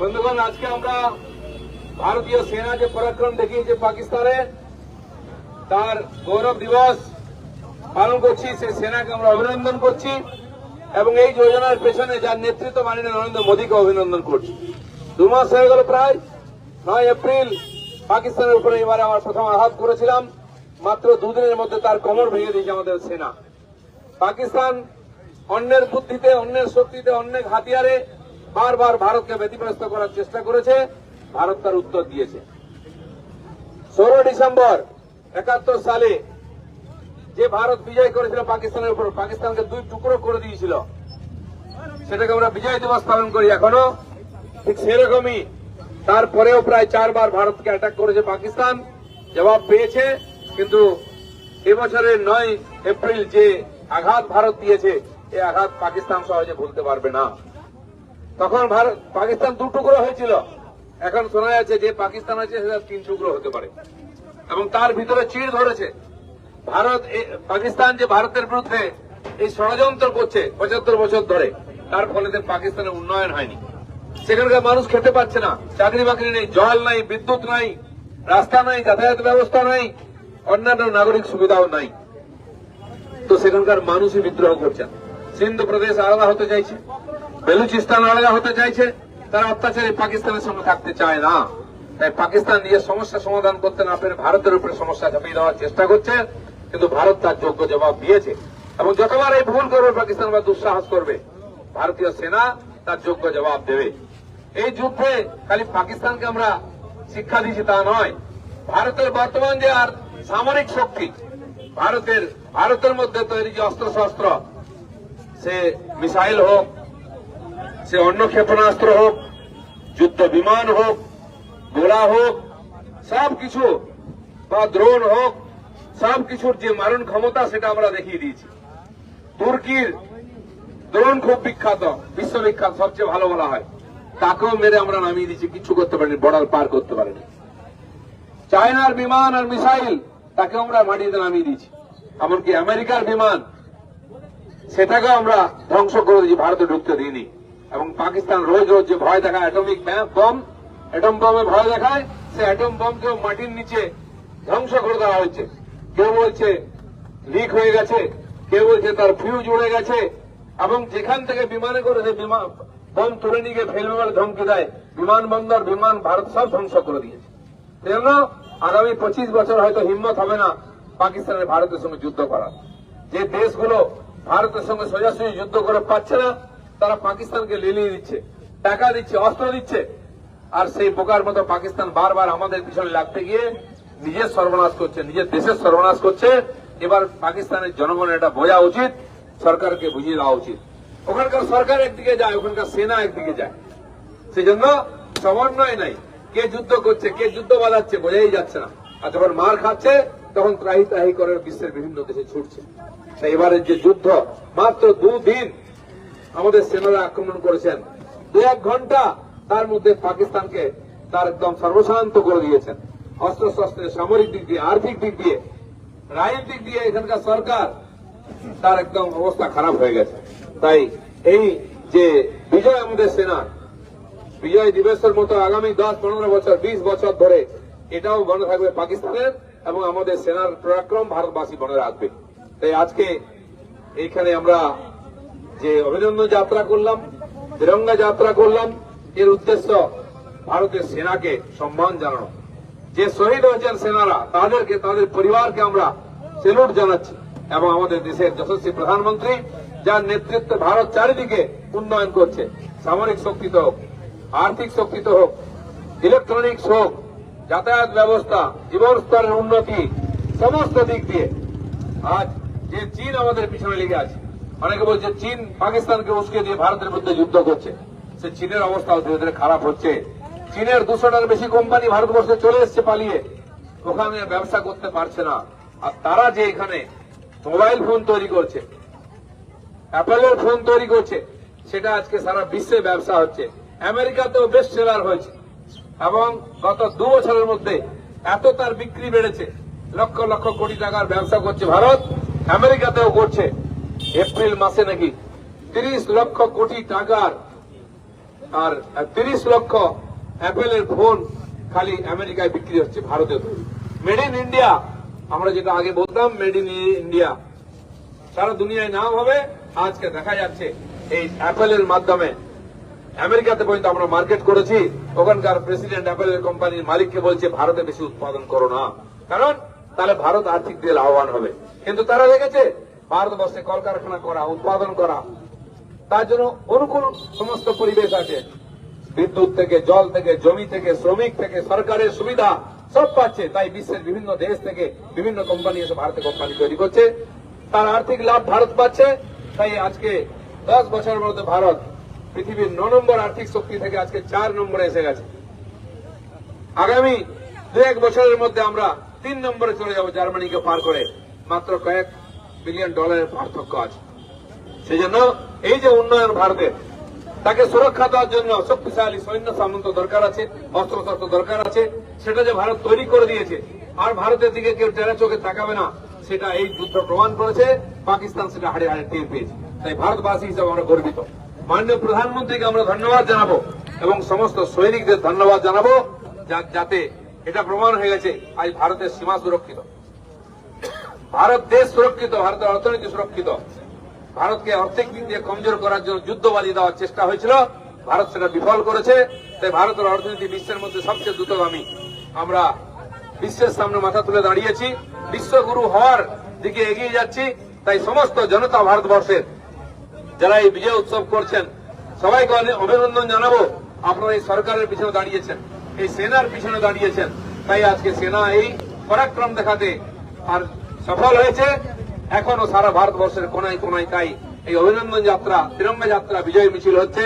বন্ধুগণ, আজকে আমরা ভারতীয় সেনা যে পরাক্রম দেখিয়েছে পাকিস্তানে, তার গৌরব দিবস পালন করছি। সেই সেনাকে আমরা অভিনন্দন করছি এবং এই যোজনার পেছনে যার নেতৃত্ব মাননীয় নরেন্দ্র মোদীকে অভিনন্দন করছি। দু মাস হয়ে গেল প্রায়। নয় এপ্রিল পাকিস্তানের উপরে এবারে আমার প্রথম আঘাত করেছিলাম। মাত্র দুদিনের মধ্যে তার কোমর ভেঙে দিয়েছে আমাদের সেনা। পাকিস্তান অন্যের বুদ্ধিতে, অন্যের শক্তিতে, অন্যের হাতিয়ারে বারবার ভারতকে ব্যতিব্যস্ত করার চেষ্টা করেছে, ভারত তার উত্তর দিয়েছে। ষোলো ডিসেম্বর একাত্তর সালে যে ভারত বিজয় করেছিল পাকিস্তানের উপর, পাকিস্তানকে দুই টুকরো করে দিয়েছিল। সেটাকে আমরা বিজয় দিবস পালন করি এখনও। ঠিক সেরকমই তারপরেও প্রায় চারবার ভারতকে অ্যাটাক করেছে পাকিস্তান। জবাব পেয়েছে, কিন্তু এবছরের নয় এপ্রিল যে আঘাত ভারত দিয়েছে এই আঘাত পাকিস্তান সহজে ভুলতে পারবে না। তখন ভারত, পাকিস্তান দু টুকরো হয়েছিল। এখন শোনা যাচ্ছে যে পাকিস্তান আছে সেটা তিন টুকরো হতে পারে। এবং তার ভিতরে চিড় ধরেছে। ভারত পাকিস্তান যে ভারতের বিরুদ্ধে এই ষড়যন্ত্র করছে পঁচাত্তর বছর ধরে, তার ফলে পাকিস্তানের উন্নয়ন হয়নি। সেখানকার মানুষ খেতে পাচ্ছে না। চাকরি বাকরি নেই, জল নাই, বিদ্যুৎ নাই, রাস্তা নাই, যাতায়াত ব্যবস্থা নাই, অন্যান্য নাগরিক সুবিধাও নাই। তো সেখানকার মানুষই বিদ্রোহ করছেন। সিন্ধু প্রদেশ আলাদা হতে চাইছে। বেলুচিস্তান আলাদা হতে চাইছে, তারা অত্যাচারী পাকিস্তানের সঙ্গে থাকতে চায় না। তাই পাকিস্তান নিজের সমস্যা সমাধান করতে না পেরে ভারতের উপরে সমস্যা চাপিয়ে দেওয়ার চেষ্টা করছে, কিন্তু ভারত তার যোগ্য জবাব দিয়েছে। এবং যতবার এই ভুল করবে, পাকিস্তান বা দুঃসাহস করবে। ভারতীয় সেনা তার যোগ্য জবাব দেবে। এই যুদ্ধে খালি পাকিস্তানকে আমরা শিক্ষা দিচ্ছি তা নয়। ভারতের বর্তমান যে আর সামরিক শক্তি, ভারতের ভারতের মধ্যে তৈরি যে অস্ত্র শস্ত্র সে মিসাইল হোক সে অন্য ক্ষেপণাস্ত্র হোক, যুদ্ধ বিমান হোক গোলা হোক, সব কিছু, বা দ্রোণ হোক, সব কিছুর যে মারণ ক্ষমতা সেটা আমরা দেখিয়ে দিয়েছি। তুর্কির দ্রোণ খুব বিখ্যাত, বিশ্ববিখ্যাত, সবচেয়ে ভালো বলা হয়। তাকেও মেরে আমরা নামিয়ে দিয়েছি কিছু করতে পারিনি বর্ডার পার করতে পারিনি। চায়নার বিমান আর মিসাইল তাকে আমরা মাটিতে নামিয়ে দিয়েছি। এমনকি আমেরিকার বিমান, সেটাকেও আমরা ধ্বংস করে দিয়েছি, ভারতে ঢুকতে দিইনি। এবং পাকিস্তান রোজ রোজ যে ভয় দেখায় অ্যাটমিক বম অ্যাটম বমে ভয় দেখায়, সে অ্যাটম বমকেও মাটির নিচে ধ্বংস করে দেওয়া হয়েছে। কেউ বলছে লিক হয়ে গেছে, কেউ বলছে তার ফিউজ উড়ে গেছে, এবং যেখান থেকে বিমানে করে সে বিমান বম তুলে নিয়ে গিয়ে ফেলবে বলে ধমকি দেয়, বিমানবন্দর, বিমান ভারত সব ধ্বংস করে দিয়েছে। জন্য আগামী পঁচিশ বছর হয়তো হিম্মত হবে না পাকিস্তানের ভারতের সঙ্গে যুদ্ধ করার। যে দেশগুলো ভারতের সঙ্গে সোজাসুজি যুদ্ধ করে পাচ্ছে না তারা পাকিস্তানকে লিলিয়ে দিচ্ছে, টাকা দিচ্ছে, অস্ত্র দিচ্ছে। আর সেই বোকার মতো পাকিস্তান বারবার আমাদের পিছনে লাগতে গিয়ে নিজের সর্বনাশ করছে, নিজের দেশের সর্বনাশ করছে। এবার পাকিস্তানের জনগণের এটা বোঝা উচিত, সরকারকে বুঝিয়ে দেওয়া উচিত। ওখানকার সরকার একদিকে যায়, ওখানকার সেনা একদিকে যায়। সেই জন্য সমন্বয় নাই। কে যুদ্ধ করছে, কে যুদ্ধ বাজাচ্ছে বোঝাই যাচ্ছে না। আর যখন মার খাচ্ছে, তখন ত্রাহি ত্রাহি করে বিশ্বের বিভিন্ন দেশে ছুটছে। এবারের যে যুদ্ধ, মাত্র দুদিন আমাদের সেনারা আক্রমণ করেছেন। দু এক ঘণ্টা তার মধ্যে পাকিস্তানকে তার একদম সর্বশান্ত করে দিয়েছেন। অস্ত্র শস্ত্রের সামরিক দিক দিয়ে, আর্থিক দিক দিয়ে রাজনৈতিক দিয়ে এখানকার সরকার তার একদম অবস্থা খারাপ হয়ে গেছে। তাই এই যে বিজয় আমাদের সেনার, বিজয় দিবসের মতো আগামী দশ, পনেরো বছর, বিশ বছর ধরে এটাও মনে থাকবে পাকিস্তানের এবং আমাদের সেনার পরাক্রম ভারতবাসী মনে রাখবে। তাই আজকে এইখানে আমরা যে অভিনন্দন যাত্রা করলাম, তিরঙ্গা যাত্রা করলাম, এর উদ্দেশ্য ভারতের সেনাকে সম্মান জানানো। যে শহীদ হয়েছেন সেনারা, তাদেরকে, তাদের পরিবারকে আমরা সেলুট জানাচ্ছি এবং আমাদের দেশের যশস্বী প্রধানমন্ত্রী, যার নেতৃত্বে ভারত চারিদিকে উন্নয়ন করছে। সামরিক শক্তিতে হোক, আর্থিক শক্তিতে হোক, ইলেকট্রনিক্স হোক, যাতায়াত ব্যবস্থা, জীবন স্তরের উন্নতি, সমস্ত দিক দিয়ে। আজ যে চীন আমাদের পিছনে লেগে আছে অনেকে বলছে, চীন পাকিস্তানকে উস্কে দিয়ে ভারতের বিরুদ্ধে যুদ্ধ করছে। সে চীনের অবস্থাও ধীরে ধীরে খারাপ হচ্ছে। চীনের দুশোটার বেশি কোম্পানি ভারতবর্ষে চলে এসছে পালিয়ে। ওখানে ব্যবসা করতে পারছে না। আর তারা যে এখানে মোবাইল ফোন তৈরি করছে, অ্যাপেলের ফোন তৈরি করছে, সেটা আজকে সারা বিশ্বে ব্যবসা হচ্ছে। আমেরিকাতেও বেস্ট সেলার হয়েছে। এবং গত দু বছরের মধ্যে এত তার বিক্রি বেড়েছে। লক্ষ লক্ষ কোটি টাকার ব্যবসা করছে ভারত, আমেরিকাতেও করছে। এপ্রিল মাসে নাকি তিরিশ লক্ষ কোটি টাকার আর তিরিশ লক্ষ অ্যাপেলের ফোন খালি আমেরিকায় বিক্রি হচ্ছে ভারতে মেড ইন ইন্ডিয়া আমরা যেটা আগে বলতাম মেড ইন ইন্ডিয়া সারা দুনিয়ায় নাম হবে, আজকে দেখা যাচ্ছে এই অ্যাপেলের মাধ্যমে। আমেরিকাতে পর্যন্ত আমরা মার্কেট করেছি, ওখানকার প্রেসিডেন্ট অ্যাপেলের কোম্পানির মালিককে বলছে, ভারতে বেশি উৎপাদন করো না। কারণ তাহলে ভারত আর্থিক দিয়ে লাভবান হবে। কিন্তু তারা দেখেছে ভারতবর্ষে কলকারখানা করা, উৎপাদন করা, তার জন্য অনুকূল সমস্ত পরিবেশ আছে। বিদ্যুৎ থেকে, জল থেকে, জমি থেকে, শ্রমিক থেকে, সরকারের সুবিধা সব পাচ্ছে। তাই বিশ্বের বিভিন্ন দেশ থেকে বিভিন্ন কোম্পানি এসে ভারতে কোম্পানি তৈরি করছে। তার আর্থিক লাভ ভারত পাচ্ছে। তাই আজকে দশ বছরের মধ্যে ভারত পৃথিবীর ন নম্বর আর্থিক শক্তি থেকে আজকে চার নম্বরে এসে গেছে। আগামী দু এক বছরের মধ্যে আমরা তিন নম্বরে চলে যাব জার্মানিকে পার করে। মাত্র কয়েক বিলিয়ন ডলারের পার্থক্য আছে। সেই জন্য এই যে উন্নয়ন ভারতের তাকে সুরক্ষা দেওয়ার জন্য শক্তিশালী সৈন্য সামন্ত দরকার আছে, অস্ত্রশস্ত্র দরকার আছে, সেটা যে ভারত তৈরি করে দিয়েছে, আর ভারতের দিকে কেউ টেরা চোখে তাকাবে না, সেটা এই যুদ্ধ প্রমাণ করেছে, পাকিস্তান সেটা হাড়ে হাড়ে টের পেয়েছে। তাই ভারতবাসী হিসেবে আমরা গর্বিত। মাননীয় প্রধানমন্ত্রীকে আমরা ধন্যবাদ জানাব, এবং সমস্ত সৈনিকদের ধন্যবাদ জানাব যাতে এটা প্রমাণ হয়ে গেছে, আজ ভারতের সীমা সুরক্ষিত। ভারত দেশ সুরক্ষিত, ভারতের অর্থনীতি সুরক্ষিত। ভারতকে আর্থিক দিক দিয়ে কমজোর করার জন্য যুদ্ধ বাজিয়ে দেওয়ার চেষ্টা হয়েছিল। ভারত সেটা বিফল করেছে। তাই ভারতের অর্থনীতি বিশ্বের মধ্যে সবচেয়ে দ্রুতগামী আমরা বিশ্বের সামনে মাথা তুলে দাঁড়িয়েছি। বিশ্বগুরু হওয়ার দিকে এগিয়ে যাচ্ছি। তাই সমস্ত জনতা ভারতবর্ষের, যারা এই বিজয় উৎসব করছেন, সবাইকে অভিনন্দন জানাব। আপনারা এই সরকারের পিছনে দাঁড়িয়েছেন, এই সেনার পিছনে দাঁড়িয়েছেন। তাই আজকে সেনা এই পরাক্রম দেখাতে আর সফল হয়েছে। এখনও সারা ভারতবর্ষের কোনায় কোনায় তাই এই অভিনন্দন যাত্রা তিরঙ্গা যাত্রা, বিজয় মিছিল হচ্ছে।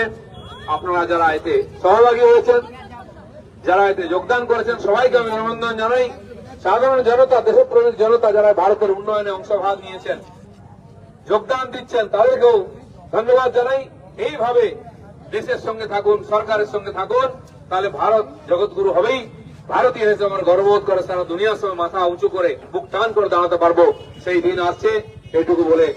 আপনারা যারা এতে সহভাগী হয়েছেন, যারা এতে যোগদান করেছেন, সবাইকে আমি অভিনন্দন জানাই। সাধারণ জনতা, দেশপ্রেমিক জনতা যারা ভারতের উন্নয়নে অংশভাগ নিয়েছেন, যোগদান দিচ্ছেন, তাদেরকেও ধন্যবাদ জানাই। এইভাবে দেশের সঙ্গে থাকুন, সরকারের সঙ্গে থাকুন, তাহলে ভারত জগৎগুরু হবেই। ভারতীয় হিসেবে আমরা গর্ববোধ করে সারা দুনিয়ার সময় মাথা উঁচু করে বুক টান করে দাঁড়াতে পারব, সেই দিন আসছে এটুকু বলে